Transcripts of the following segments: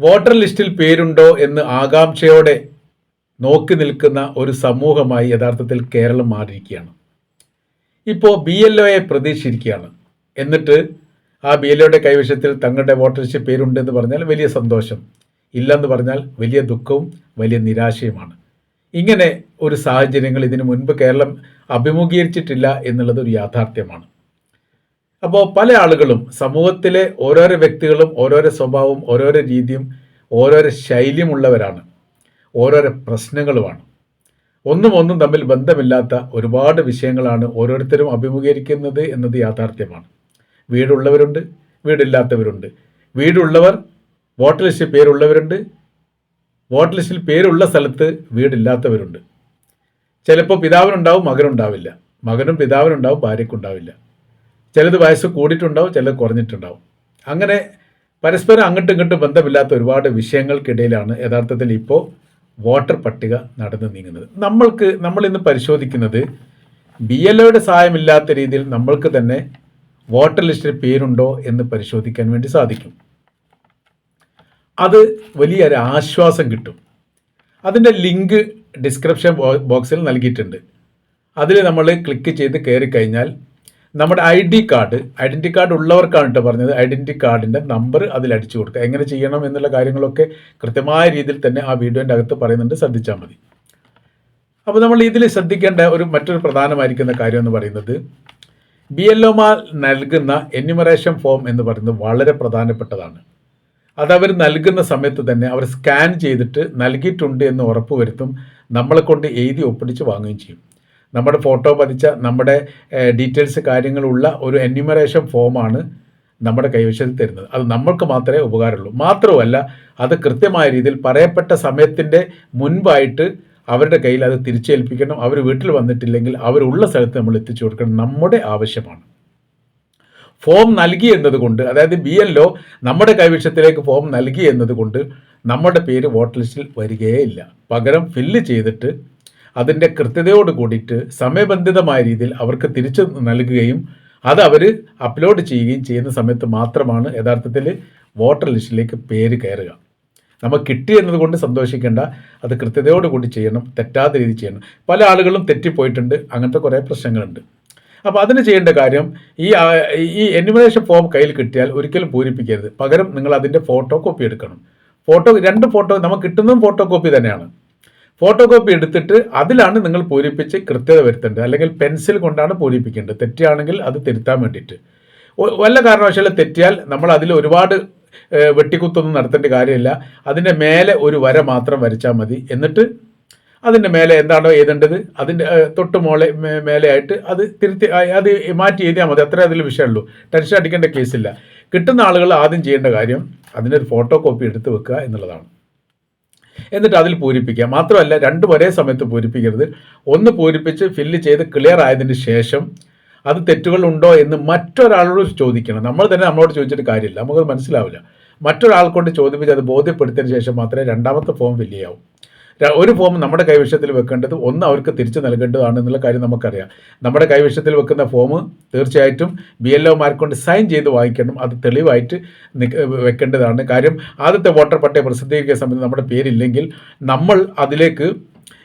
Voter ലിസ്റ്റിൽ പേരുണ്ടോ എന്ന് ആകാംക്ഷയോടെ നോക്കി നിൽക്കുന്ന ഒരു സമൂഹമായി യഥാർത്ഥത്തിൽ കേരളം മാറിയിരിക്കുകയാണ്. ഇപ്പോൾ ബി എൽ ഒയെ പ്രതീക്ഷിച്ചിരിക്കുകയാണ്. എന്നിട്ട് ആ ബി എൽ ഒയുടെ കൈവശത്തിൽ തങ്ങളുടെ വോട്ടർ ലിസ്റ്റ് പേരുണ്ടെന്ന് പറഞ്ഞാൽ വലിയ സന്തോഷം. ഇല്ലെന്ന് പറഞ്ഞാൽ വലിയ ദുഃഖവും വലിയ നിരാശയുമാണ്. ഇങ്ങനെ ഒരു സാഹചര്യങ്ങൾ ഇതിനു മുൻപ് കേരളം അഭിമുഖീകരിച്ചിട്ടില്ല എന്നുള്ളത് ഒരു യാഥാർത്ഥ്യമാണ്. അപ്പോൾ പല ആളുകളും സമൂഹത്തിലെ ഓരോരോ വ്യക്തികളും ഓരോരോ സ്വഭാവവും ഓരോരോ രീതിയും ഓരോരോ ശൈലിയുമുള്ളവരാണ്. ഓരോരോ പ്രശ്നങ്ങളുമാണ്. ഒന്നും ഒന്നും തമ്മിൽ ബന്ധമില്ലാത്ത ഒരുപാട് വിഷയങ്ങളാണ് ഓരോരുത്തരും അഭിമുഖീകരിക്കുന്നത് എന്നത് യാഥാർത്ഥ്യമാണ്. വീടുള്ളവരുണ്ട് വീടില്ലാത്തവരുണ്ട്. വീടുള്ളവർ വോട്ടർ ലിസ്റ്റിൽ പേരുള്ളവരുണ്ട്. വോട്ടർ ലിസ്റ്റിൽ പേരുള്ള സ്ഥലത്ത് വീടില്ലാത്തവരുണ്ട്. ചിലപ്പോൾ പിതാവിനുണ്ടാവും മകനുണ്ടാവില്ല. മകനും പിതാവിനുണ്ടാവും ഭാര്യയ്ക്കുണ്ടാവില്ല. ചിലത് വയസ്സ് കൂടിയിട്ടുണ്ടാവും ചിലത് കുറഞ്ഞിട്ടുണ്ടാവും. അങ്ങനെ പരസ്പരം അങ്ങോട്ടും ഇങ്ങോട്ടും ബന്ധമില്ലാത്ത ഒരുപാട് വിഷയങ്ങൾക്കിടയിലാണ് യഥാർത്ഥത്തിൽ ഇപ്പോൾ വോട്ടർ പട്ടിക നടന്നു നീങ്ങുന്നത്. നമ്മൾക്ക് നമ്മൾ ഇന്ന് പരിശോധിക്കുന്നത് ബി എൽ ഒയുടെ സഹായമില്ലാത്ത രീതിയിൽ നമ്മൾക്ക് തന്നെ വോട്ടർ ലിസ്റ്റിൽ പേരുണ്ടോ എന്ന് പരിശോധിക്കാൻ വേണ്ടി സാധിക്കും. അത് വലിയൊരു ആശ്വാസം കിട്ടും. അതിന്റെ ലിങ്ക് ഡിസ്ക്രിപ്ഷൻ ബോക്സിൽ നൽകിയിട്ടുണ്ട്. അതിൽ നമ്മൾ ക്ലിക്ക് ചെയ്ത് കയറി കഴിഞ്ഞാൽ നമ്മുടെ I D card identity card ഉള്ളവർക്കാണ് കേട്ടോ പറഞ്ഞത്. ഐഡന്റി കാർഡിന്റെ നമ്പർ അതിൽ അടിച്ചു കൊടുക്കുക. എങ്ങനെ ചെയ്യണം എന്നുള്ള കാര്യങ്ങളൊക്കെ കൃത്യമായ രീതിയിൽ തന്നെ ആ വീഡിയോന്റെ അകത്ത് പറയുന്നുണ്ട്. ശ്രദ്ധിച്ചാൽ മതി. അപ്പോൾ നമ്മൾ ഇതിൽ ശ്രദ്ധിക്കേണ്ട ഒരു മറ്റൊരു പ്രധാനമായിരിക്കുന്ന കാര്യം എന്ന് പറയുന്നത് ബി എൽ ഒമാർ നൽകുന്ന എന്യൂമറേഷൻ ഫോം എന്ന് പറയുന്നത് വളരെ പ്രധാനപ്പെട്ടതാണ്. അത് അവർ നൽകുന്ന സമയത്ത് തന്നെ അവർ സ്കാൻ ചെയ്തിട്ട് നൽകിയിട്ടുണ്ട് എന്ന് ഉറപ്പുവരുത്തും. നമ്മളെ കൊണ്ട് എഴുതി ഒപ്പിടിച്ച് വാങ്ങുകയും ചെയ്യും. നമ്മുടെ ഫോട്ടോ പതിച്ച നമ്മുടെ ഡീറ്റെയിൽസ് കാര്യങ്ങളുള്ള ഒരു എന്യൂമറേഷൻ ഫോമാണ് നമ്മുടെ കൈവശത്തിൽ തരുന്നത്. അത് നമ്മൾക്ക് മാത്രമേ ഉപകാരമുള്ളൂ. മാത്രമല്ല അത് കൃത്യമായ രീതിയിൽ പറയപ്പെട്ട സമയത്തിന്റെ മുൻപായിട്ട് അവരുടെ കയ്യിൽ അത് തിരിച്ചേൽപ്പിക്കണം. അവർ വീട്ടിൽ വന്നിട്ടില്ലെങ്കിൽ അവരുള്ള സ്ഥലത്ത് നമ്മൾ എത്തിച്ചു കൊടുക്കണം. നമ്മുടെ ആവശ്യമാണ്. ഫോം നൽകി എന്നതുകൊണ്ട് അതായത് ബി ഒ നമ്മുടെ കൈവശത്തിലേക്ക് ഫോം നൽകി എന്നതുകൊണ്ട് നമ്മുടെ പേര് വോട്ടർ ലിസ്റ്റിൽ വരികയേ ഇല്ല. പകരം ഫില്ല് ചെയ്തിട്ട് അതിന്റെ കൃത്യതയോട് കൂടിയിട്ട് സമയബന്ധിതമായ രീതിയിൽ അവർക്ക് തിരിച്ചു നൽകുകയും അത് അവർ അപ്ലോഡ് ചെയ്യുകയും ചെയ്യുന്ന സമയത്ത് മാത്രമാണ് യഥാർത്ഥത്തിൽ വോട്ടർ ലിസ്റ്റിലേക്ക് പേര് കയറുക. നമുക്ക് കിട്ടി എന്നതുകൊണ്ട് സന്തോഷിക്കേണ്ട അത് കൃത്യതയോട് കൂടി ചെയ്യണം തെറ്റാത്ത രീതി ചെയ്യണം. പല ആളുകളും തെറ്റിപ്പോയിട്ടുണ്ട് അങ്ങനത്തെ കുറേ പ്രശ്നങ്ങളുണ്ട്. അപ്പോൾ അതിന് ചെയ്യേണ്ട കാര്യം ഈ ഈ എന്യൂമറേഷൻ ഫോം കയ്യിൽ കിട്ടിയാൽ ഒരിക്കലും പൂരിപ്പിക്കരുത്. പകരം നിങ്ങൾ അതിന്റെ ഫോട്ടോ കോപ്പി എടുക്കണം. ഫോട്ടോ രണ്ട് ഫോട്ടോ നമുക്ക് കിട്ടുന്നതും ഫോട്ടോ കോപ്പി തന്നെയാണ്. ഫോട്ടോ കോപ്പി എടുത്തിട്ട് അതിലാണ് നിങ്ങൾ പൂരിപ്പിച്ച് കൃത്യത വരുത്തേണ്ടത്. അല്ലെങ്കിൽ പെൻസിൽ കൊണ്ടാണ് പൂരിപ്പിക്കേണ്ടത്. തെറ്റാണെങ്കിൽ അത് തിരുത്താൻ വേണ്ടിയിട്ട്. വല്ല കാരണവശാലും തെറ്റിയാൽ നമ്മൾ അതിൽ ഒരുപാട് വെട്ടിക്കുത്തൊന്നും നടത്തേണ്ട കാര്യമില്ല. അതിന്റെ മേലെ ഒരു വര മാത്രം വരച്ചാൽ മതി. എന്നിട്ട് അതിന്റെ മേലെ എന്താണോ എഴുതേണ്ടത് അതിന്റെ തൊട്ട് മോളെ മേലെയായിട്ട് അത് തിരുത്തി അത് മാറ്റി എഴുതിയാൽ മതി. അത്രേ അതിൽ വിഷയമുള്ളൂ. ടെൻഷൻ അടിക്കേണ്ട കേസില്ല കിട്ടുന്ന ആളുകൾ ആദ്യം ചെയ്യേണ്ട കാര്യം അതിന്റെ ഒരു ഫോട്ടോ കോപ്പി എടുത്ത് വെക്കുക എന്നുള്ളതാണ്. എന്നിട്ട് അതിൽ പൂരിപ്പിക്കുക. മാത്രമല്ല രണ്ടും ഒരേ സമയത്ത് പൂരിപ്പിക്കരുത്. ഒന്ന് പൂരിപ്പിച്ച് ഫില്ല് ചെയ്ത് ക്ലിയർ ആയതിന് ശേഷം അത് തെറ്റുകൾ ഉണ്ടോ എന്ന് മറ്റൊരാളോട് ചോദിക്കണം. നമ്മൾ തന്നെ നമ്മളോട് ചോദിച്ചിട്ട് കാര്യമില്ല. നമുക്കത് മനസ്സിലാവില്ല. മറ്റൊരാൾ കൊണ്ട് ചോദിപ്പിച്ച് അത് ബോധ്യപ്പെടുത്തിയതിന് ശേഷം മാത്രമേ രണ്ടാമത്തെ ഫോം ഫില്ല് ചെയ്യാവൂ. ഒരു ഫോം നമ്മുടെ കൈവശത്തിൽ വെക്കേണ്ടത് ഒന്ന് അവർക്ക് തിരിച്ചു നൽകേണ്ടതാണ് എന്നുള്ള കാര്യം നമുക്കറിയാം. നമ്മുടെ കൈവശത്തിൽ വെക്കുന്ന ഫോം തീർച്ചയായിട്ടും ബി എൽ കൊണ്ട് സൈൻ ചെയ്ത് വാങ്ങിക്കണം അത് തെളിവായിട്ട് വെക്കേണ്ടതാണ്. കാര്യം ആദ്യത്തെ വോട്ടർ പട്ടിക പ്രസിദ്ധീകരിക്കുന്ന സമയത്ത് നമ്മുടെ പേരില്ലെങ്കിൽ നമ്മൾ അതിലേക്ക്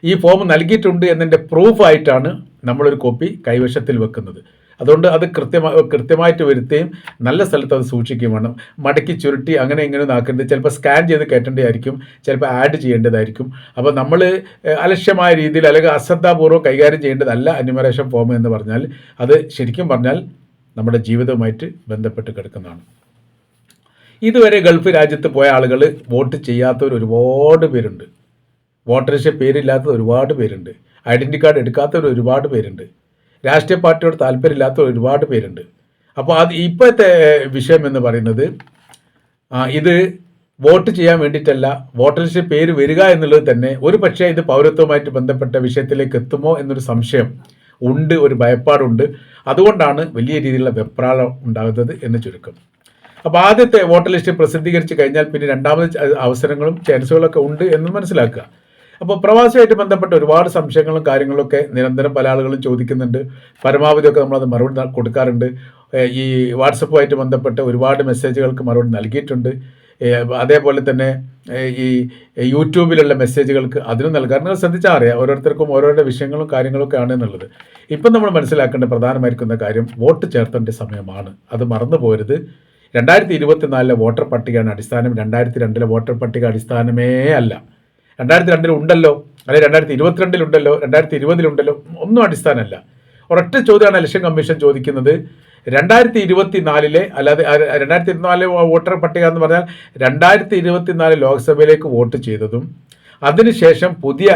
ഈ ഫോം നൽകിയിട്ടുണ്ട് എന്നതിന്റെ പ്രൂഫായിട്ടാണ് നമ്മളൊരു കോപ്പി കൈവശത്തിൽ വെക്കുന്നത്. അതുകൊണ്ട് അത് കൃത്യമായി കൃത്യമായിട്ട് വരുത്തുകയും നല്ല സ്ഥലത്ത് അത് സൂക്ഷിക്കുകയും വേണം. മടക്കി ചുരുട്ടി അങ്ങനെ ഇങ്ങനെ നാക്കേണ്ടത് ചിലപ്പോൾ സ്കാൻ ചെയ്ത് കയറ്റേണ്ടതായിരിക്കും. ചിലപ്പോൾ ആഡ് ചെയ്യേണ്ടതായിരിക്കും. അപ്പോൾ നമ്മൾ അലക്ഷ്യമായ രീതിയിൽ അല്ലെങ്കിൽ അശ്രദ്ധാപൂർവം കൈകാര്യം ചെയ്യേണ്ടതല്ല അന്യൂമറേഷൻ ഫോം എന്ന് പറഞ്ഞാൽ. അത് ശരിക്കും പറഞ്ഞാൽ നമ്മുടെ ജീവിതവുമായിട്ട് ബന്ധപ്പെട്ട് കിടക്കുന്നതാണ്. ഇതുവരെ ഗൾഫ് രാജ്യത്ത് പോയ ആളുകൾ വോട്ട് ചെയ്യാത്തവർ ഒരുപാട് പേരുണ്ട്. വോട്ടർഷിപ്പ് പേരില്ലാത്ത ഒരുപാട് പേരുണ്ട്. ഐഡന്റി കാർഡ് എടുക്കാത്തവർ ഒരുപാട് പേരുണ്ട്. രാഷ്ട്രീയ പാർട്ടിയോട് താല്പര്യമില്ലാത്ത ഒരുപാട് പേരുണ്ട്. അപ്പോൾ അത് ഇപ്പോഴത്തെ വിഷയം എന്ന് പറയുന്നത് ഇത് വോട്ട് ചെയ്യാൻ വേണ്ടിയിട്ടല്ല വോട്ടർഷിപ്പ് പേര് വരിക എന്നുള്ളത് തന്നെ ഒരു പക്ഷേ ഇത് പൗരത്വവുമായിട്ട് ബന്ധപ്പെട്ട വിഷയത്തിലേക്ക് എത്തുമോ എന്നൊരു സംശയം ഉണ്ട് ഒരു ഭയപ്പാടുണ്ട്. അതുകൊണ്ടാണ് വലിയ രീതിയിലുള്ള വെപ്രാളം ഉണ്ടാകുന്നത് എന്ന് ചുരുക്കം. അപ്പോൾ ആദ്യത്തെ വോട്ടർ ലിസ്റ്റ് പ്രസിദ്ധീകരിച്ച് കഴിഞ്ഞാൽ പിന്നെ രണ്ടാമത് അവസരങ്ങളും ചാൻസുകളൊക്കെ ഉണ്ട് എന്ന് മനസ്സിലാക്കുക. അപ്പോൾ പ്രവാസിയായിട്ട് ബന്ധപ്പെട്ട ഒരുപാട് സംശയങ്ങളും കാര്യങ്ങളൊക്കെ നിരന്തരം പല ആളുകളും ചോദിക്കുന്നുണ്ട്. പരമാവധിയൊക്കെ നമ്മളത് മറുപടി കൊടുക്കാറുണ്ട്. ഈ വാട്സപ്പുമായിട്ട് ബന്ധപ്പെട്ട ഒരുപാട് മെസ്സേജുകൾക്ക് മറുപടി നൽകിയിട്ടുണ്ട്. അതേപോലെ തന്നെ ഈ യൂട്യൂബിലുള്ള മെസ്സേജുകൾക്ക് അതിനും നൽകാൻ നിങ്ങൾ ശ്രദ്ധിച്ചാൽ അറിയാം ഓരോരുത്തർക്കും ഓരോരുടെ വിഷയങ്ങളും കാര്യങ്ങളൊക്കെ ആണ് എന്നുള്ളത്. ഇപ്പം നമ്മൾ മനസ്സിലാക്കേണ്ട പ്രധാനമായിരിക്കുന്ന കാര്യം വോട്ട് ചേർത്തേണ്ട സമയമാണ്. അത് മറന്നു പോരുത്. രണ്ടായിരത്തി ഇരുപത്തിനാലിലെ വോട്ടർ പട്ടികയാണ് അടിസ്ഥാനം രണ്ടായിരത്തി രണ്ടിലെ വോട്ടർ പട്ടിക അടിസ്ഥാനമേ അല്ല. രണ്ടായിരത്തി രണ്ടിൽ ഉണ്ടല്ലോ അല്ലെങ്കിൽ രണ്ടായിരത്തി ഇരുപത്തിരണ്ടിലുണ്ടല്ലോ രണ്ടായിരത്തി ഇരുപതിലുണ്ടല്ലോ ഒന്നും അടിസ്ഥാനമല്ല. ഒരൊറ്റ ചോദ്യമാണ് ഇലക്ഷൻ കമ്മീഷൻ ചോദിക്കുന്നത്. രണ്ടായിരത്തി ഇരുപത്തി നാലിലെ അല്ലാതെ രണ്ടായിരത്തി ഇരുപത്തിനാലിലെ വോട്ടർ പട്ടിക എന്ന് പറഞ്ഞാൽ രണ്ടായിരത്തി ഇരുപത്തിനാല് ലോക്സഭയിലേക്ക് വോട്ട് ചെയ്തതും അതിനുശേഷം പുതിയ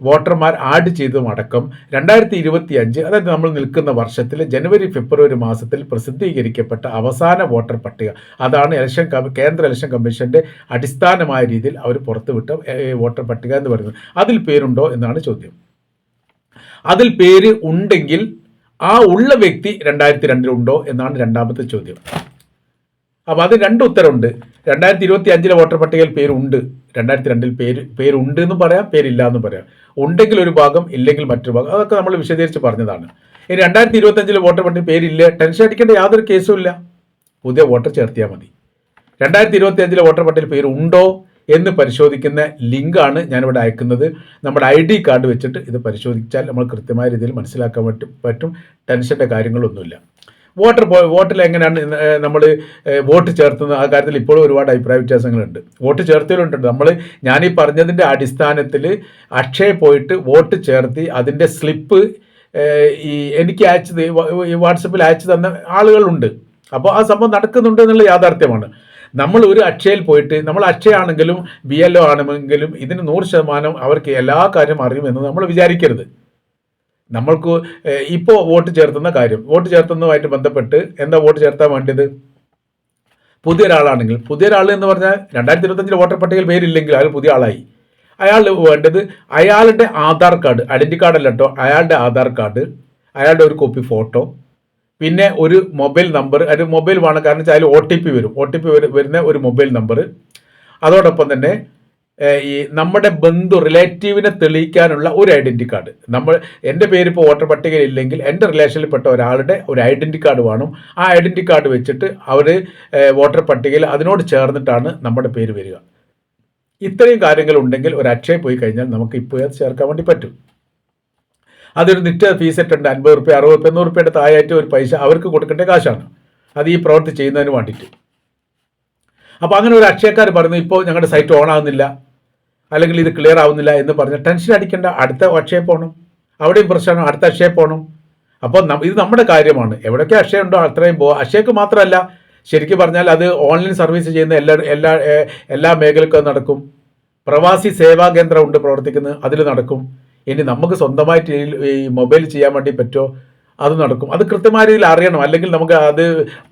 വോട്ടർമാർ ആഡ് ചെയ്തതും അടക്കം രണ്ടായിരത്തി ഇരുപത്തി അഞ്ച് അതായത് നമ്മൾ നിൽക്കുന്ന വർഷത്തിൽ ജനുവരി ഫെബ്രുവരി മാസത്തിൽ പ്രസിദ്ധീകരിക്കപ്പെട്ട അവസാന വോട്ടർ പട്ടിക. അതാണ് ഇലക്ഷൻ കേന്ദ്ര ഇലക്ഷൻ കമ്മീഷന്റെ അടിസ്ഥാനമായ രീതിയിൽ അവർ പുറത്തുവിട്ട വോട്ടർ പട്ടിക എന്ന് പറയുന്നത്. അതിൽ പേരുണ്ടോ എന്നാണ് ചോദ്യം. അതിൽ പേര് ഉണ്ടെങ്കിൽ ആ ഉള്ള വ്യക്തി രണ്ടായിരത്തി രണ്ടിലുണ്ടോ എന്നാണ് രണ്ടാമത്തെ ചോദ്യം. അപ്പോൾ അത് രണ്ട് ഉത്തരവുണ്ട് രണ്ടായിരത്തി ഇരുപത്തി അഞ്ചിലെ വോട്ടർ പട്ടികയിൽ പേരുണ്ട്. രണ്ടായിരത്തി രണ്ടിൽ പേര് പേരുണ്ട് എന്ന് പറയാം പേരില്ല എന്ന് പറയാം. ഉണ്ടെങ്കിൽ ഒരു ഭാഗം ഇല്ലെങ്കിൽ മറ്റൊരു ഭാഗം. അതൊക്കെ നമ്മൾ വിശദീകരിച്ച് പറഞ്ഞതാണ്. ഇനി രണ്ടായിരത്തി ഇരുപത്തി അഞ്ചിലെ വോട്ടർ പട്ടിക പേരില്ല ടെൻഷൻ അടിക്കേണ്ട യാതൊരു കേസും ഇല്ല. പുതിയ വോട്ടർ ചേർത്തിയാൽ മതി. രണ്ടായിരത്തി ഇരുപത്തി അഞ്ചിലെ വോട്ടർ പട്ടികയിൽ പേര് ഉണ്ടോ എന്ന് പരിശോധിക്കുന്ന ലിങ്കാണ് ഞാനിവിടെ അയക്കുന്നത്. നമ്മുടെ ഐ ഡി കാർഡ് വെച്ചിട്ട് ഇത് പരിശോധിച്ചാൽ നമ്മൾ കൃത്യമായ രീതിയിൽ മനസ്സിലാക്കാൻ പറ്റും പറ്റും. ടെൻഷന്റെ കാര്യങ്ങളൊന്നുമില്ല. വോട്ടർ വോട്ടിൽ എങ്ങനെയാണ് നമ്മൾ വോട്ട് ചേർത്തുന്നത്? ആ കാര്യത്തിൽ ഇപ്പോഴും ഒരുപാട് അഭിപ്രായ വ്യത്യാസങ്ങളുണ്ട്. വോട്ട് ചേർത്തലുണ്ട് നമ്മൾ ഞാൻ ഈ പറഞ്ഞതിന്റെ അടിസ്ഥാനത്തിൽ അക്ഷയ പോയിട്ട് വോട്ട് ചേർത്തി അതിന്റെ സ്ലിപ്പ് ഈ എനിക്ക് അയച്ചത് വാട്സപ്പിൽ അയച്ചു തന്ന ആളുകളുണ്ട്. അപ്പോൾ ആ സംഭവം നടക്കുന്നുണ്ട് എന്നുള്ള യാഥാർത്ഥ്യമാണ്. നമ്മൾ ഒരു അക്ഷയയിൽ പോയിട്ട് നമ്മൾ അക്ഷയാണെങ്കിലും ബി എൽ ഒ ആണെങ്കിലും ഇതിന് നൂറ് ശതമാനം അവർക്ക് എല്ലാ കാര്യം അറിയുമെന്ന് നമ്മൾ വിചാരിക്കരുത്. നമ്മൾക്ക് ഇപ്പോൾ വോട്ട് ചേർത്തുന്ന കാര്യം വോട്ട് ചേർത്തുന്നതുമായിട്ട് ബന്ധപ്പെട്ട് എന്താ വോട്ട് ചേർത്താൻ വേണ്ടത്? പുതിയ ഒരാളാണെങ്കിൽ പുതിയ ഒരാൾ എന്ന് പറഞ്ഞാൽ രണ്ടായിരത്തി ഇരുപത്തഞ്ചിലെ വോട്ടർ പട്ടികയിൽ പേരില്ലെങ്കിൽ അയാൾ പുതിയ ആളായി അയാൾ വേണ്ടത് അയാളുടെ ആധാർ കാർഡ് ഐഡന്റി കാർഡ് അല്ല കേട്ടോ അയാളുടെ ആധാർ കാർഡ് അയാളുടെ ഒരു കോപ്പി ഫോട്ടോ പിന്നെ ഒരു മൊബൈൽ നമ്പർ ഒരു മൊബൈൽ വേണം കാരണം വെച്ചാൽ അതിൽ ഒ ടി പി വരും ഒ ടി പി വരുന്ന ഒരു മൊബൈൽ നമ്പർ. അതോടൊപ്പം തന്നെ ഈ നമ്മുടെ ബന്ധു റിലേറ്റീവിനെ തെളിയിക്കാനുള്ള ഒരു ഐഡന്റി കാർഡ് നമ്മൾ എന്റെ പേര് ഇപ്പോൾ വോട്ടർ പട്ടികയിൽ ഇല്ലെങ്കിൽ എന്റെ റിലേഷനിൽപ്പെട്ട ഒരാളുടെ ഒരു ഐഡന്റി കാർഡ് വേണം. ആ ഐഡന്റി കാർഡ് വെച്ചിട്ട് അവർ വോട്ടർ പട്ടികയിൽ അതിനോട് ചേർന്നിട്ടാണ് നമ്മുടെ പേര് വരിക. ഇത്രയും കാര്യങ്ങൾ ഉണ്ടെങ്കിൽ ഒരു അക്ഷയ പോയി കഴിഞ്ഞാൽ നമുക്ക് ഇപ്പോൾ ചേർക്കാൻ വേണ്ടി പറ്റും. അതൊരു നിശ്ചിത ഫീസ് ഇട്ടുണ്ട്. അൻപത് റുപ്യ അറുപത് റുപ്യ നൂറ് റുപ്യയുടെ താഴായിട്ട് ഒരു പൈസ അവർക്ക് കൊടുക്കേണ്ട കാശാണ്. അത് ഈ പ്രവൃത്തി ചെയ്യുന്നതിന് വേണ്ടിയിട്ട്. അപ്പോൾ അങ്ങനെ ഒരു അക്ഷയക്കാർ പറഞ്ഞു ഇപ്പോൾ ഞങ്ങളുടെ സൈറ്റ് ഓൺ ആവുന്നില്ല. അല്ലെങ്കിൽ ഇത് ക്ലിയർ ആവുന്നില്ല എന്ന് പറഞ്ഞ് ടെൻഷൻ അടിക്കേണ്ട. അടുത്ത അക്ഷയ പോകണം അവിടെയും പ്രശ്നമാണ്. അടുത്ത അക്ഷയ പോകണം അപ്പോൾ ഇത് നമ്മുടെ കാര്യമാണ്. എവിടെയൊക്കെ അക്ഷയ ഉണ്ടോ അത്രയും പോവാം അക്ഷയക്ക് മാത്രമല്ല ശരിക്കും പറഞ്ഞാൽ അത് ഓൺലൈൻ സർവീസ് ചെയ്യുന്ന എല്ലാ എല്ലാ എല്ലാ മേഖലക്കും നടക്കും. പ്രവാസി സേവാ കേന്ദ്രം ഉണ്ട് പ്രവർത്തിക്കുന്നത്. അതിൽ നടക്കും. ഇനി നമുക്ക് സ്വന്തമായിട്ട് ഈ മൊബൈൽ ചെയ്യാൻ വേണ്ടി പറ്റുമോ? അത് നടക്കും. അത് കൃത്യമായ രീതിയിൽ അറിയണം. അല്ലെങ്കിൽ നമുക്ക് അത്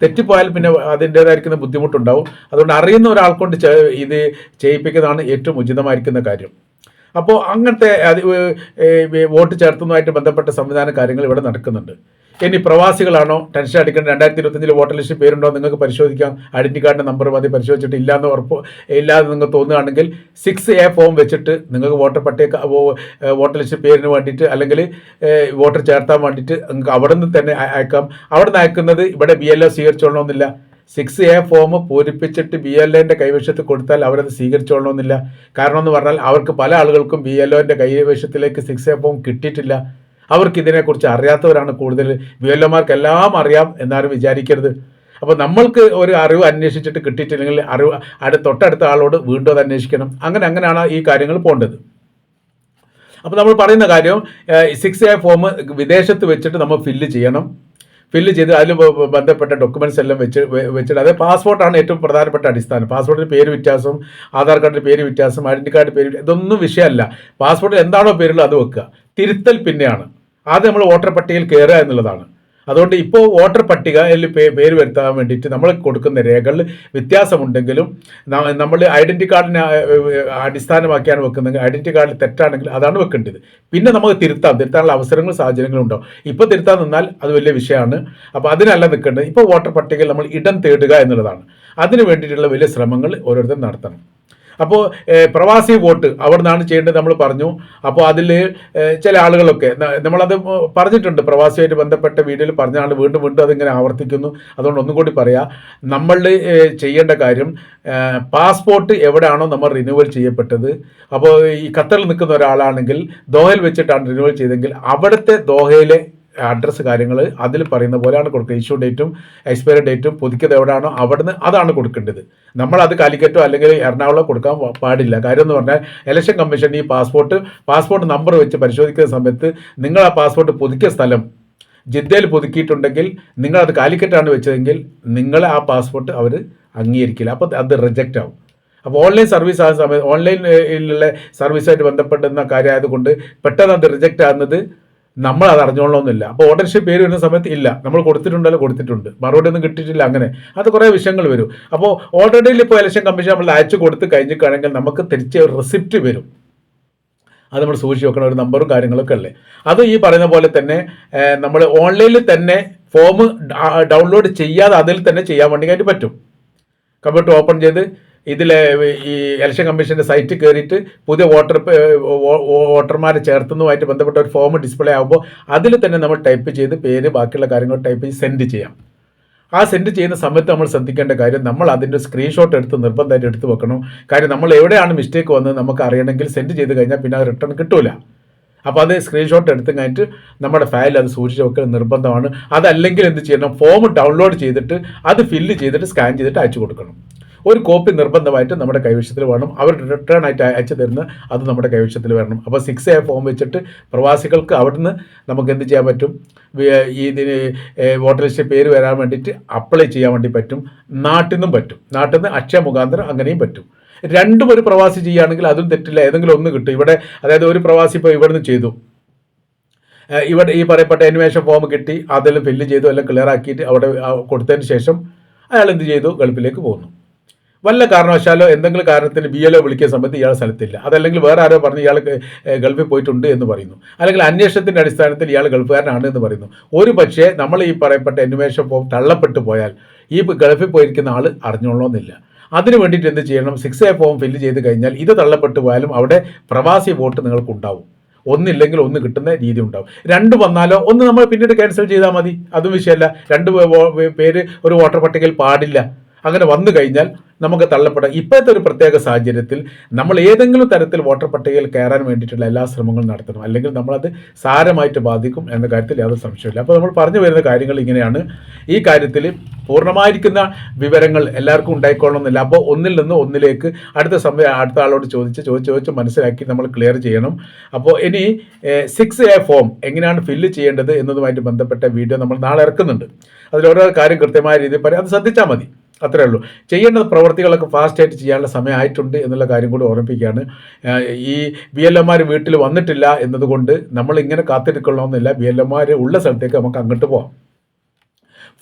തെറ്റിപ്പോയാൽ പിന്നെ അതിന്റേതായിരിക്കുന്ന ബുദ്ധിമുട്ടുണ്ടാവും. അതുകൊണ്ട് അറിയുന്ന ഒരാൾക്കൊണ്ട് ഇത് ചെയ്യിപ്പിക്കുന്നതാണ് ഏറ്റവും ഉചിതമായിരിക്കുന്ന കാര്യം. അപ്പോൾ അങ്ങനത്തെ വോട്ട് ചേർത്തുന്നതുമായിട്ട് ബന്ധപ്പെട്ട സംവിധാന കാര്യങ്ങൾ ഇവിടെ നടക്കുന്നുണ്ട്. ഇനി പ്രവാസികളാണോ? ടെൻഷൻ അടിക്കേണ്ട. രണ്ടായിരത്തി ഇരുപത്തഞ്ചിൽ വോട്ടർ ലിസ്റ്റ് പേരുണ്ടോ? നിങ്ങൾക്ക് പരിശോധിക്കാം. ഐഡന്റി കാർഡിന്റെ നമ്പർ മതി പരിശോധിച്ചിട്ട് ഇല്ലാന്ന് ഉറപ്പ് ഇല്ലാതെ നിങ്ങൾക്ക് തോന്നുകയാണെങ്കിൽ സിക്സ് എ ഫോം വെച്ചിട്ട് നിങ്ങൾക്ക് വോട്ടർ പട്ടിക വോട്ടർ ലിസ്റ്റ് പേരിന് വേണ്ടിയിട്ട് അല്ലെങ്കിൽ വോട്ടർ ചേർത്താൻ വേണ്ടിയിട്ട് നിങ്ങൾക്ക് അവിടെ നിന്ന് തന്നെ അയക്കാം. അവിടെ നിന്ന് അയക്കുന്നത് ഇവിടെ ബി എൽ ഒ സ്വീകരിച്ചോളണമെന്നില്ല. സിക്സ് എ ഫോം പൂരിപ്പിച്ചിട്ട് ബി എൽ എന്റെ കൈവശത്ത് കൊടുത്താൽ അവരത് സ്വീകരിച്ചോളണമെന്നില്ല. കാരണം എന്ന് പറഞ്ഞാൽ അവർക്ക് പല ആളുകൾക്കും ബി എൽ ഒന്റെ കൈവശത്തിലേക്ക് സിക്സ് എ ഫോം കിട്ടിയിട്ടില്ല. അവർക്ക് ഇതിനെക്കുറിച്ച് അറിയാത്തവരാണ് കൂടുതൽ. വി എൽ എല്ലാം അറിയാം എന്നാരും വിചാരിക്കരുത്. അപ്പോൾ നമ്മൾക്ക് ഒരു അറിവ് അന്വേഷിച്ചിട്ട് കിട്ടിയിട്ടില്ലെങ്കിൽ അറിവ് അടുത്ത തൊട്ടടുത്ത ആളോട് വീണ്ടും അത് അന്വേഷിക്കണം. അങ്ങനെ അങ്ങനെയാണ് ഈ കാര്യങ്ങൾ പോകേണ്ടത് അപ്പോൾ നമ്മൾ പറയുന്ന കാര്യം സിക്സ് എ ഫോം വിദേശത്ത് വെച്ചിട്ട് നമ്മൾ ഫില്ല് ചെയ്യണം. ഫില്ല് ചെയ്ത് അതിൽ ബന്ധപ്പെട്ട ഡോക്യുമെന്റ്സ് എല്ലാം വെച്ച് വെച്ചിട്ട് അതായത് പാസ്പോർട്ടാണ് ഏറ്റവും പ്രധാനപ്പെട്ട അടിസ്ഥാനം. പാസ്പോർട്ടിന്റെ പേര് വ്യത്യാസം ആധാർ കാർഡിന്റെ പേര് വ്യത്യാസം ഐഡന്റി കാർഡ് പേര് ഇതൊന്നും വിഷയമല്ല. പാസ്പോർട്ടിൽ എന്താണോ പേരുള്ളത് അത് വെക്കുക. തിരുത്തൽ പിന്നെയാണ്. ആദ്യം നമ്മൾ വോട്ടർ പട്ടികയിൽ കയറുക എന്നുള്ളതാണ്. അതുകൊണ്ട് ഇപ്പോൾ വോട്ടർ പട്ടികയിൽ പേര് വരുത്താൻ വേണ്ടിയിട്ട് നമ്മൾ കൊടുക്കുന്ന രേഖകളിൽ വ്യത്യാസമുണ്ടെങ്കിലും നമ്മൾ ഐഡന്റി കാർഡിനെ അടിസ്ഥാനമാക്കിയാണ് വെക്കുന്നത്. ഐഡന്റി കാർഡിൽ തെറ്റാണെങ്കിൽ അതാണ് വെക്കേണ്ടത്. പിന്നെ നമുക്ക് തിരുത്താം. തിരുത്താനുള്ള അവസരങ്ങളും സാഹചര്യങ്ങളും ഉണ്ടാവും. ഇപ്പോൾ തിരുത്താൻ നിന്നാൽ അത് വലിയ വിഷയമാണ്. അപ്പോൾ അതിനല്ല നിൽക്കേണ്ടത്. ഇപ്പോൾ വോട്ടർ പട്ടികയിൽ നമ്മൾ ഇടം തേടുക എന്നുള്ളതാണ്. അതിന് വേണ്ടിയിട്ടുള്ള വലിയ ശ്രമങ്ങൾ ഓരോരുത്തരും നടത്തണം. അപ്പോൾ പ്രവാസി വോട്ട് അവിടെ നിന്നാണ് ചെയ്യേണ്ടത് നമ്മൾ പറഞ്ഞു. അപ്പോൾ അതിൽ ചില ആളുകളൊക്കെ നമ്മളത് പറഞ്ഞിട്ടുണ്ട്. പ്രവാസിയായിട്ട് ബന്ധപ്പെട്ട വീഡിയോയിൽ പറഞ്ഞാണ് വീണ്ടും വീണ്ടും അതിങ്ങനെ ആവർത്തിക്കുന്നു. അതുകൊണ്ട് ഒന്നും കൂടി പറയാം. നമ്മൾ ചെയ്യേണ്ട കാര്യം പാസ്പോർട്ട് എവിടെയാണോ നമ്മൾ റിന്യൂവൽ ചെയ്യപ്പെട്ടത്. അപ്പോൾ ഈ ഖത്തറിൽ നിൽക്കുന്ന ഒരാളാണെങ്കിൽ ദോഹയിൽ വെച്ചിട്ടാണ് റിന്യൂവൽ ചെയ്തെങ്കിൽ അവിടുത്തെ ദോഹയിലെ അഡ്രസ്സ് കാര്യങ്ങൾ അതിൽ പറയുന്ന പോലെയാണ് കൊടുക്കുക. ഇഷ്യൂ ഡേറ്റും എക്സ്പയറി ഡേറ്റും പുതുക്കിയത് എവിടെയാണോ അവിടുന്ന് അതാണ് കൊടുക്കേണ്ടത്. നമ്മൾ അത് കാലിക്കറ്റോ അല്ലെങ്കിൽ എറണാകുളം കൊടുക്കാൻ പാടില്ല. കാര്യം എന്ന് പറഞ്ഞാൽ ഇലക്ഷൻ കമ്മീഷൻ ഈ പാസ്പോർട്ട് പാസ്പോർട്ട് നമ്പർ വെച്ച് പരിശോധിക്കുന്ന സമയത്ത് നിങ്ങൾ ആ പാസ്പോർട്ട് പുതുക്കിയ സ്ഥലം ജിദ്ദയിൽ പുതുക്കിയിട്ടുണ്ടെങ്കിൽ നിങ്ങൾ അത് കാലിക്കറ്റാണ് വെച്ചതെങ്കിൽ നിങ്ങൾ ആ പാസ്പോർട്ട് അവർ അംഗീകരിക്കില്ല. അപ്പോൾ അത് റിജക്റ്റ് ആവും. അപ്പോൾ ഓൺലൈൻ സർവീസ് ആകുന്ന സമയത്ത് ഓൺലൈനിലുള്ള സർവീസായിട്ട് ബന്ധപ്പെടുന്ന കാര്യമായതുകൊണ്ട് പെട്ടെന്ന് അത് റിജക്റ്റ് ആകുന്നത് നമ്മൾ അത് അറിഞ്ഞോളണമെന്നില്ല. അപ്പോൾ ഓർഡർഷിപ്പ് പേര് വരുന്ന സമയത്ത് ഇല്ല. നമ്മൾ കൊടുത്തിട്ടുണ്ടല്ലോ കൊടുത്തിട്ടുണ്ട്. മറുപടി ഒന്നും കിട്ടിയിട്ടില്ല അങ്ങനെ. അത് കുറേ വിഷയങ്ങൾ വരും. അപ്പോൾ ഓൾറെഡി ഇപ്പോൾ ഇലക്ഷൻ കമ്മീഷൻ നമ്മൾ അയച്ചു കൊടുത്ത് കഴിഞ്ഞിട്ടാണെങ്കിൽ നമുക്ക് തിരിച്ച് റെസിപ്റ്റ് വരും. അത് നമ്മൾ സൂക്ഷിച്ച് വെക്കണം. ഒരു നമ്പറും കാര്യങ്ങളൊക്കെ അല്ലേ? അത് ഈ പറയുന്ന പോലെ തന്നെ നമ്മൾ ഓൺലൈനിൽ തന്നെ ഫോം ഡൗൺലോഡ് ചെയ്യാതെ അതിൽ തന്നെ ചെയ്യാൻ വേണ്ടി പറ്റും. കമ്പ്യൂട്ടർ ഓപ്പൺ ചെയ്ത് ഇതിൽ ഈ ഇലക്ഷൻ കമ്മീഷന്റെ സൈറ്റ് കയറിയിട്ട് പുതിയ വോട്ടർ വോട്ടർമാരെ ചേർത്തുന്നതുമായിട്ട് ബന്ധപ്പെട്ട ഒരു ഫോം ഡിസ്പ്ലേ ആകുമ്പോൾ അതിൽ തന്നെ നമ്മൾ ടൈപ്പ് ചെയ്ത് പേര് ബാക്കിയുള്ള കാര്യങ്ങൾ ടൈപ്പ് ചെയ്ത് സെൻഡ് ചെയ്യാം. ആ സെൻഡ് ചെയ്യുന്ന സമയത്ത് നമ്മൾ ശ്രദ്ധിക്കേണ്ട കാര്യം നമ്മൾ അതിന്റെ സ്ക്രീൻഷോട്ട് എടുത്ത് നിർബന്ധമായിട്ട് എടുത്ത് വെക്കണം. കാര്യം നമ്മൾ എവിടെയാണ് മിസ്റ്റേക്ക് വന്നത് നമുക്ക് അറിയണമെങ്കിൽ സെൻഡ് ചെയ്ത് കഴിഞ്ഞാൽ പിന്നെ റിട്ടേൺ കിട്ടില്ല അപ്പോൾ അത് സ്ക്രീൻഷോട്ട് എടുത്ത് കഴിഞ്ഞിട്ട് നമ്മുടെ ഫയൽ അത് സൂക്ഷിച്ച് വെക്കൽ നിർബന്ധമാണ്. അതല്ലെങ്കിൽ എന്ത് ചെയ്യണം? ഫോം ഡൗൺലോഡ് ചെയ്തിട്ട് അത് ഫില്ല് ചെയ്തിട്ട് സ്കാൻ ചെയ്തിട്ട് അയച്ചു കൊടുക്കണം. ഒരു കോപ്പി നിർബന്ധമായിട്ട് നമ്മുടെ കൈവശത്തിൽ വേണം അവർ റിട്ടേൺ ആയിട്ട് അയച്ചു തരുന്ന അത് നമ്മുടെ കൈവശത്തിൽ വരണം. അപ്പോൾ സിക്സ് എ ഫോം വെച്ചിട്ട് പ്രവാസികൾക്ക് അവിടുന്ന് നമുക്ക് എന്ത് ചെയ്യാൻ പറ്റും? ഇതിന് വോട്ടർ ലിസ്റ്റ് പേര് വരാൻ വേണ്ടിയിട്ട് അപ്ലൈ ചെയ്യാൻ വേണ്ടി പറ്റും. നാട്ടിൽ നിന്നും പറ്റും. നാട്ടിൽ നിന്ന് അക്ഷയ മുഖാന്തരം അങ്ങനെയും പറ്റും. രണ്ടും ഒരു പ്രവാസി ചെയ്യുകയാണെങ്കിൽ അതും തെറ്റില്ല. ഏതെങ്കിലും ഒന്ന് കിട്ടും. ഇവിടെ അതായത് ഒരു പ്രവാസി ഇപ്പോൾ ഇവിടുന്ന് ചെയ്തു. ഇവിടെ ഈ പറയപ്പെട്ട അന്വേഷണ ഫോം കിട്ടി. അതെല്ലാം ഫില്ല് ചെയ്തു. എല്ലാം ക്ലിയർ ആക്കിയിട്ട് അവിടെ കൊടുത്തതിന് ശേഷം അയാൾ എന്ത് ചെയ്തു? ഗൾഫിലേക്ക് പോകുന്നു വല്ല കാരണവശാലോ എന്തെങ്കിലും കാരണത്തിന് ബി എൽ ഒ വിളിക്കുന്ന സമയത്ത് ഇയാൾ സ്ഥലത്തില്ല. അതല്ലെങ്കിൽ വേറെ ആരോ പറഞ്ഞ് ഇയാൾ ഗൾഫിൽ പോയിട്ടുണ്ട് എന്ന് പറയുന്നു. അല്ലെങ്കിൽ അന്വേഷണത്തിന്റെ അടിസ്ഥാനത്തിൽ ഇയാൾ ഗൾഫുകാരനാണ് എന്ന് പറയുന്നു. ഒരു പക്ഷേ നമ്മൾ ഈ പറയപ്പെട്ട അന്വേഷണ ഫോം തള്ളപ്പെട്ടു പോയാൽ ഈ ഗൾഫിൽ പോയിരിക്കുന്ന ആൾ അറിഞ്ഞോളണമെന്നില്ല. അതിന് വേണ്ടിയിട്ട് എന്ത് ചെയ്യണം? സിക്സ് എ ഫോം ഫില്ല് ചെയ്ത് കഴിഞ്ഞാൽ ഇത് തള്ളപ്പെട്ടു പോയാലും അവിടെ പ്രവാസി വോട്ട് നിങ്ങൾക്കുണ്ടാവും. ഒന്നില്ലെങ്കിൽ ഒന്ന് കിട്ടുന്ന രീതി ഉണ്ടാവും. രണ്ട് വന്നാലോ ഒന്ന് നമ്മൾ പിന്നീട് ക്യാൻസൽ ചെയ്താൽ മതി. അതും വിഷയമല്ല. രണ്ട് പേര് ഒരു വോട്ടർ പട്ടികയിൽ പാടില്ല. അങ്ങനെ വന്നു കഴിഞ്ഞാൽ നമുക്ക് തള്ളപ്പെടാം. ഇപ്പോഴത്തെ ഒരു പ്രത്യേക സാഹചര്യത്തിൽ നമ്മൾ ഏതെങ്കിലും തരത്തിൽ വോട്ടർ പട്ടികയിൽ കയറാൻ വേണ്ടിയിട്ടുള്ള എല്ലാ ശ്രമങ്ങളും നടത്തണം. അല്ലെങ്കിൽ നമ്മളത് സാരമായിട്ട് ബാധിക്കും എന്ന കാര്യത്തിൽ യാതൊരു സംശയമില്ല അപ്പോൾ നമ്മൾ പറഞ്ഞു വരുന്ന കാര്യങ്ങൾ ഇങ്ങനെയാണ്. ഈ കാര്യത്തിൽ പൂർണമായിരിക്കുന്ന വിവരങ്ങൾ എല്ലാവർക്കും ഉണ്ടായിക്കൊള്ളണമെന്നില്ല. അപ്പോൾ ഒന്നിൽ നിന്ന് ഒന്നിലേക്ക് അടുത്ത സമയം അടുത്ത ആളോട് ചോദിച്ച് ചോദിച്ച് ചോദിച്ച് മനസ്സിലാക്കി നമ്മൾ ക്ലിയർ ചെയ്യണം. അപ്പോൾ ഇനി സിക്സ് എ ഫോം എങ്ങനെയാണ് ഫില്ല് ചെയ്യേണ്ടത് എന്നതുമായിട്ട് ബന്ധപ്പെട്ട വീഡിയോ നമ്മൾ നാളെ ഇറക്കുന്നുണ്ട്. അതിൽ ഓരോ കാര്യം കൃത്യമായ രീതിയിൽ പറയാം. അത് ശ്രദ്ധിച്ചാൽ മതി. അത്രേ ഉള്ളൂ. ചെയ്യേണ്ട പ്രവർത്തികളൊക്കെ ഫാസ്റ്റായിട്ട് ചെയ്യാനുള്ള സമയമായിട്ടുണ്ട് എന്നുള്ള കാര്യം കൂടി ഓർമ്മിപ്പിക്കുകയാണ്. ഈ ബി എൽ എമാർ വീട്ടിൽ വന്നിട്ടില്ല എന്നതുകൊണ്ട് നമ്മൾ ഇങ്ങനെ കാത്തിരിക്കണമെന്നില്ല ബി എൽ എമാർ ഉള്ള സ്ഥലത്തേക്ക് നമുക്ക് അങ്ങോട്ട് പോകാം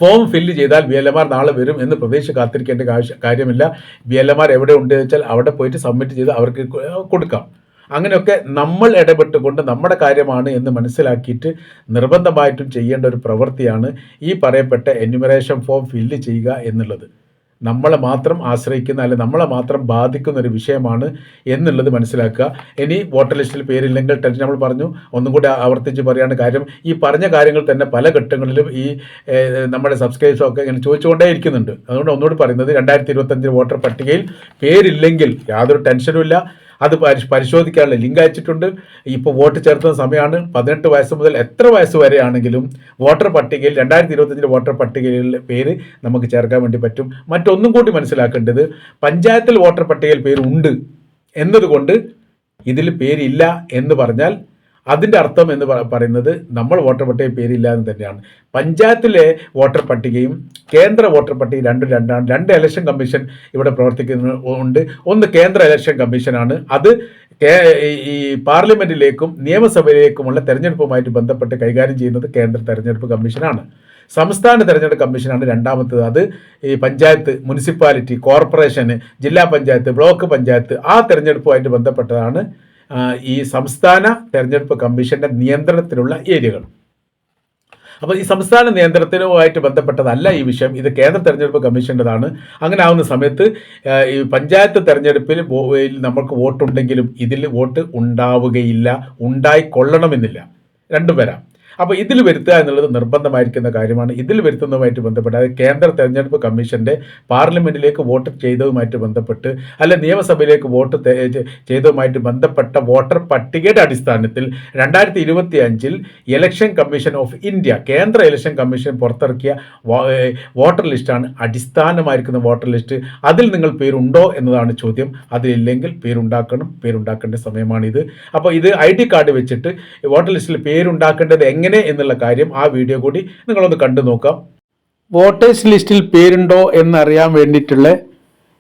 ഫോം ഫില്ല് ചെയ്താൽ ബി എൽ എമാർ നാളെ വരും എന്ന് പ്രതീക്ഷ കാത്തിരിക്കേണ്ട കാര്യമില്ല. ബി എൽ എമാർ എവിടെ ഉണ്ട് വെച്ചാൽ അവിടെ പോയിട്ട് സബ്മിറ്റ് ചെയ്ത് അവർക്ക് കൊടുക്കാം. അങ്ങനെയൊക്കെ നമ്മൾ ഇടപെട്ടുകൊണ്ട് നമ്മുടെ കാര്യമാണ് എന്ന് മനസ്സിലാക്കിയിട്ട് നിർബന്ധമായിട്ടും ചെയ്യേണ്ട ഒരു പ്രവൃത്തിയാണ് ഈ പറയപ്പെട്ട എന്യൂമറേഷൻ ഫോം ഫില്ല് ചെയ്യുക എന്നുള്ളത്. നമ്മളെ മാത്രം ആശ്രയിക്കുന്ന അല്ലെങ്കിൽ നമ്മളെ മാത്രം ബാധിക്കുന്ന ഒരു വിഷയമാണ് എന്നുള്ളത് മനസ്സിലാക്കുക. ഇനി വോട്ടർ ലിസ്റ്റിൽ പേരില്ലെങ്കിൽ ടെൻഷൻ നമ്മൾ പറഞ്ഞു. ഒന്നും കൂടി ആവർത്തിച്ച് പറയാണ് കാര്യം. ഈ പറഞ്ഞ കാര്യങ്ങൾ തന്നെ പല ഘട്ടങ്ങളിലും ഈ നമ്മുടെ സബ്സ്ക്രൈബേഴ്സും ഒക്കെ ഇങ്ങനെ ചോദിച്ചുകൊണ്ടേ ഇരിക്കുന്നുണ്ട്. അതുകൊണ്ട് ഒന്നുകൂടി പറയുന്നത് രണ്ടായിരത്തി ഇരുപത്തഞ്ച് വോട്ടർ പട്ടികയിൽ പേരില്ലെങ്കിൽ യാതൊരു ടെൻഷനും ഇല്ല. അത് പരി- പരിശോധിക്കാനുള്ള ലിങ്ക് അയച്ചിട്ടുണ്ട്. ഇപ്പോൾ വോട്ട് ചേർത്തുന്ന സമയമാണ് പതിനെട്ട് വയസ്സ് മുതൽ എത്ര വയസ്സ് വരെയാണെങ്കിലും വോട്ടർ പട്ടികയിൽ രണ്ടായിരത്തി ഇരുപത്തഞ്ചിലെ വോട്ടർ പട്ടികയിൽ പേര് നമുക്ക് ചേർക്കാൻ വേണ്ടി പറ്റും. മറ്റൊന്നും കൂടി മനസ്സിലാക്കേണ്ടത് പഞ്ചായത്തിൽ വോട്ടർ പട്ടികയിൽ പേര് ഉണ്ട് എന്നതുകൊണ്ട് ഇതിൽ പേരില്ല എന്ന് പറഞ്ഞാൽ അതിന്റെ അർത്ഥം എന്ന് പറയുന്നത് നമ്മൾ വോട്ടർ പട്ടിക പേരില്ല എന്ന് തന്നെയാണ്. പഞ്ചായത്തിലെ വോട്ടർ പട്ടികയും കേന്ദ്ര വോട്ടർ പട്ടികയും രണ്ടും രണ്ടാണ്. രണ്ട് ഇലക്ഷൻ കമ്മീഷൻ ഇവിടെ പ്രവർത്തിക്കുന്നുണ്ട് ഒന്ന് കേന്ദ്ര ഇലക്ഷൻ കമ്മീഷനാണ് അത് ഈ പാർലമെന്റിലേക്കും നിയമസഭയിലേക്കുമുള്ള തെരഞ്ഞെടുപ്പുമായിട്ട് ബന്ധപ്പെട്ട് കൈകാര്യം ചെയ്യുന്നത് കേന്ദ്ര തെരഞ്ഞെടുപ്പ് കമ്മീഷനാണ് സംസ്ഥാന തെരഞ്ഞെടുപ്പ് കമ്മീഷനാണ് രണ്ടാമത്തത്. അത് ഈ പഞ്ചായത്ത് മുനിസിപ്പാലിറ്റി കോർപ്പറേഷന് ജില്ലാ പഞ്ചായത്ത് ബ്ലോക്ക് പഞ്ചായത്ത് ആ തെരഞ്ഞെടുപ്പുമായിട്ട് ബന്ധപ്പെട്ടതാണ് ഈ സംസ്ഥാന തെരഞ്ഞെടുപ്പ് കമ്മീഷന്റെ നിയന്ത്രണത്തിലുള്ള ഏരിയകൾ. അപ്പോൾ ഈ സംസ്ഥാന നിയന്ത്രണത്തിനുമായിട്ട് ബന്ധപ്പെട്ടതല്ല ഈ വിഷയം. ഇത് കേന്ദ്ര തെരഞ്ഞെടുപ്പ് കമ്മീഷന്റെതാണ് അങ്ങനെ ആവുന്ന സമയത്ത് ഈ പഞ്ചായത്ത് തെരഞ്ഞെടുപ്പിൽ നമുക്ക് വോട്ടുണ്ടെങ്കിലും ഇതിൽ വോട്ട് ഉണ്ടാവുകയില്ല ഉണ്ടായിക്കൊള്ളണമെന്നില്ല. രണ്ടും വരാം. അപ്പോൾ ഇതിൽ വരുത്തുക എന്നുള്ളത് നിർബന്ധമായിരിക്കുന്ന കാര്യമാണ്. ഇതിൽ വരുത്തുന്നതുമായിട്ട് ബന്ധപ്പെട്ട് അതായത് കേന്ദ്ര തെരഞ്ഞെടുപ്പ് കമ്മീഷന്റെ പാർലമെന്റിലേക്ക് വോട്ട് ചെയ്തതുമായിട്ട് ബന്ധപ്പെട്ട് അല്ല നിയമസഭയിലേക്ക് വോട്ട് ചെയ്തതുമായിട്ട് ബന്ധപ്പെട്ട വോട്ടർ പട്ടികയുടെ അടിസ്ഥാനത്തിൽ രണ്ടായിരത്തി ഇരുപത്തി അഞ്ചിൽ ഇലക്ഷൻ കമ്മീഷൻ ഓഫ് ഇന്ത്യ കേന്ദ്ര ഇലക്ഷൻ കമ്മീഷൻ പുറത്തിറക്കിയ വോട്ടർ ലിസ്റ്റാണ് അടിസ്ഥാനമായിരിക്കുന്ന വോട്ടർ ലിസ്റ്റ്. അതിൽ നിങ്ങൾ പേരുണ്ടോ എന്നതാണ് ചോദ്യം. അതിലില്ലെങ്കിൽ പേരുണ്ടാക്കണം. പേരുണ്ടാക്കേണ്ട സമയമാണിത്. അപ്പോൾ ഇത് ഐ ഡി കാർഡ് വെച്ചിട്ട് വോട്ടർ ലിസ്റ്റിൽ പേരുണ്ടാക്കേണ്ടത് എങ്ങനെ എന്നുള്ള കാര്യം ആ വീഡിയോ കൂടി നിങ്ങളൊന്ന് കണ്ടു നോക്കാം. വോട്ടേഴ്സ് ലിസ്റ്റിൽ പേരുണ്ടോ എന്നറിയാൻ വേണ്ടിയിട്ടുള്ള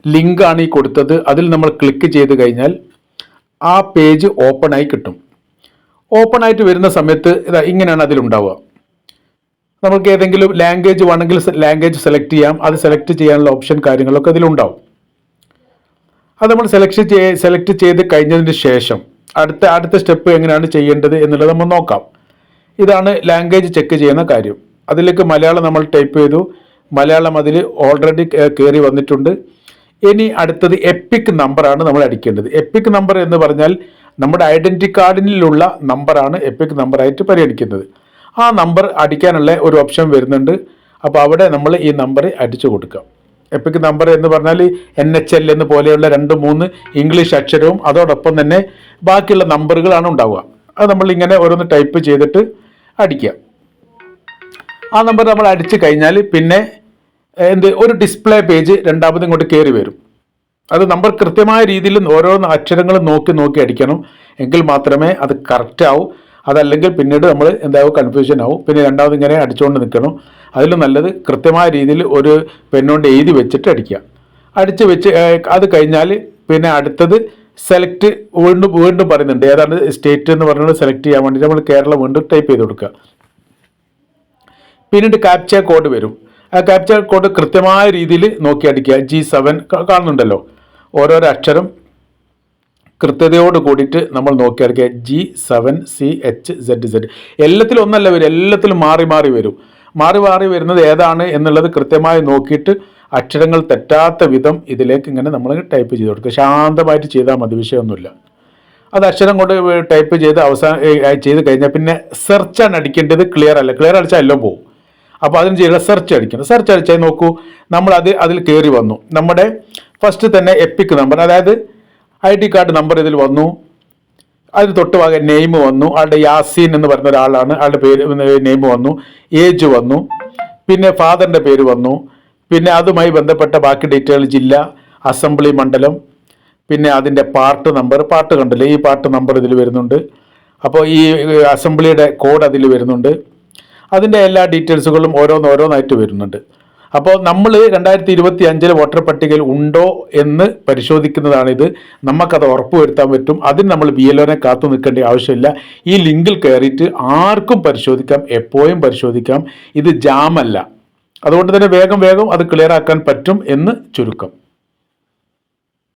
ലിങ്കാണ് ഈ കൊടുത്തത്. അതിൽ നമ്മൾ ക്ലിക്ക് ചെയ്ത് കഴിഞ്ഞാൽ ആ പേജ് ഓപ്പണായി കിട്ടും. ഓപ്പൺ ആയിട്ട് വരുന്ന സമയത്ത് ഇതാ ഇങ്ങനെയാണ് അതിലുണ്ടാവുക നമുക്ക് ഏതെങ്കിലും ലാംഗ്വേജ് വേണമെങ്കിൽ ലാംഗ്വേജ് സെലക്ട് ചെയ്യാം. അത് സെലക്ട് ചെയ്യാനുള്ള ഓപ്ഷൻ കാര്യങ്ങളൊക്കെ അതിലുണ്ടാവും അത് നമ്മൾ സെലക്ട് ചെയ്ത് സെലക്ട് ചെയ്ത് കഴിഞ്ഞതിന് ശേഷം അടുത്ത അടുത്ത സ്റ്റെപ്പ് എങ്ങനെയാണ് ചെയ്യേണ്ടത് എന്നുള്ളത് നമ്മൾ നോക്കാം. ഇതാണ് ലാംഗ്വേജ് ചെക്ക് ചെയ്യുന്ന കാര്യം. അതിലേക്ക് മലയാളം നമ്മൾ ടൈപ്പ് ചെയ്തു. മലയാളം അതിൽ ഓൾറെഡി കയറി വന്നിട്ടുണ്ട്. ഇനി അടുത്തത് എപ്പിക് നമ്പറാണ് നമ്മൾ അടിക്കേണ്ടത്. എപ്പിക് നമ്പർ എന്ന് പറഞ്ഞാൽ നമ്മുടെ ഐഡന്റി കാർഡിനുള്ള നമ്പറാണ് എപ്പിക് നമ്പറായിട്ട് പരിഗണിക്കുന്നത്. ആ നമ്പർ അടിക്കാനുള്ള ഒരു ഓപ്ഷൻ വരുന്നുണ്ട്. അപ്പോൾ അവിടെ നമ്മൾ ഈ നമ്പർ അടിച്ചു കൊടുക്കാം. എപ്പിക് നമ്പർ എന്ന് പറഞ്ഞാൽ എൻ എച്ച് എൽ എന്ന് പോലെയുള്ള രണ്ട് മൂന്ന് ഇംഗ്ലീഷ് അക്ഷരവും അതോടൊപ്പം തന്നെ ബാക്കിയുള്ള നമ്പറുകളാണ് ഉണ്ടാവുക. അത് നമ്മൾ ഇങ്ങനെ ഓരോന്ന് ടൈപ്പ് ചെയ്തിട്ട് അടിക്കുക. ആ നമ്പർ നമ്മൾ അടിച്ചു കഴിഞ്ഞാൽ പിന്നെ എന്ത് ഒരു ഡിസ്പ്ലേ പേജ് രണ്ടാമത് ഇങ്ങോട്ട് കയറി വരും. അത് നമ്പർ കൃത്യമായ രീതിയിൽ ഓരോ അക്ഷരങ്ങളും നോക്കി നോക്കി അടിക്കണം. എങ്കിൽ മാത്രമേ അത് കറക്റ്റ് ആവൂ. അതല്ലെങ്കിൽ പിന്നീട് നമ്മൾ എന്താവും കൺഫ്യൂഷൻ ആവും. പിന്നെ രണ്ടാമത് ഇങ്ങനെ അടിച്ചുകൊണ്ട് നിൽക്കണം. അതിൽ നല്ലത് കൃത്യമായ രീതിയിൽ ഒരു പെണ്ണുകൊണ്ട് എഴുതി വെച്ചിട്ട് അടിക്കുക. അടിച്ച് വെച്ച് അത് കഴിഞ്ഞാൽ പിന്നെ അടുത്തത് സെലക്ട് വീണ്ടും വീണ്ടും പറയുന്നുണ്ട്. ഏതാണ് സ്റ്റേറ്റ് എന്ന് പറഞ്ഞുകൊണ്ട് സെലക്ട് ചെയ്യാൻ വേണ്ടി നമ്മൾ കേരളം വീണ്ടും ടൈപ്പ് ചെയ്ത് കൊടുക്കുക. പിന്നീട് ക്യാപ്ച കോഡ് വരും. ആ ക്യാപ്ച കോഡ് കൃത്യമായ രീതിയിൽ നോക്കി അടിക്കുക. ജി സെവൻ കാണുന്നുണ്ടല്ലോ. ഓരോരോ അക്ഷരം കൃത്യതയോട് കൂടിയിട്ട് നമ്മൾ നോക്കി അടിക്കുക. G seven C H Z Z എല്ലാത്തിലും ഒന്നല്ല വരും. എല്ലാത്തിലും മാറി മാറി വരും. മാറി മാറി വരുന്നത് ഏതാണ് എന്നുള്ളത് കൃത്യമായി നോക്കിയിട്ട് അക്ഷരങ്ങൾ തെറ്റാത്ത വിധം ഇതിലേക്ക് ഇങ്ങനെ നമ്മൾ ടൈപ്പ് ചെയ്ത് കൊടുക്കുക. ശാന്തമായിട്ട് ചെയ്താൽ മതി വിഷയമൊന്നുമില്ല. അത് അക്ഷരം കൊണ്ട് ടൈപ്പ് ചെയ്ത് അവസാനം ചെയ്ത് കഴിഞ്ഞാൽ പിന്നെ സെർച്ചാണ് അടിക്കേണ്ടത്. ക്ലിയർ അല്ല. ക്ലിയർ അടിച്ചാൽ എല്ലാം പോകും അപ്പോൾ അതിന് ചെയ്യുക സെർച്ച് അടിക്കണം. സെർച്ച് അടിച്ചാൽ നോക്കൂ നമ്മൾ അത് അതിൽ കയറി വന്നു. നമ്മുടെ ഫസ്റ്റ് തന്നെ എപ്പിക് നമ്പർ അതായത് ഐ ഡി കാർഡ് നമ്പർ ഇതിൽ വന്നു. അതിന് തൊട്ട് ഭാഗം നെയിം വന്നു. ആളുടെ യാസീൻ എന്ന് പറയുന്ന ഒരാളാണ്. ആളുടെ പേര് നെയിം വന്നു. ഏജ് വന്നു. പിന്നെ ഫാദറിന്റെ പേര് വന്നു. പിന്നെ അതുമായി ബന്ധപ്പെട്ട ബാക്കി ഡീറ്റെയിൽ ജില്ല അസംബ്ലി മണ്ഡലം പിന്നെ അതിന്റെ പാർട്ട് നമ്പർ പാർട്ട് കണ്ടല്ലേ? ഈ പാർട്ട് നമ്പർ ഇതിൽ വരുന്നുണ്ട്. അപ്പോൾ ഈ അസംബ്ലിയുടെ കോഡ് അതിൽ വരുന്നുണ്ട്. അതിന്റെ എല്ലാ ഡീറ്റെയിൽസുകളും ഓരോന്നോരോന്നായിട്ട് വരുന്നുണ്ട്. അപ്പോൾ നമ്മൾ രണ്ടായിരത്തി ഇരുപത്തി അഞ്ചിലെ വോട്ടർ പട്ടികയിൽ ഉണ്ടോ എന്ന് പരിശോധിക്കുന്നതാണിത്. നമുക്കത് ഉറപ്പുവരുത്താൻ പറ്റും. അതിന് നമ്മൾ ബി എൽ ഒനെ കാത്തു നിൽക്കേണ്ട ആവശ്യമില്ല. ഈ ലിങ്കിൽ കയറിയിട്ട് ആർക്കും പരിശോധിക്കാം എപ്പോഴും പരിശോധിക്കാം. ഇത് ജാമല്ല. അതുകൊണ്ട് തന്നെ വേഗം വേഗം അത് ക്ലിയർ ആക്കാൻ പറ്റും എന്ന് ചുരുക്കം.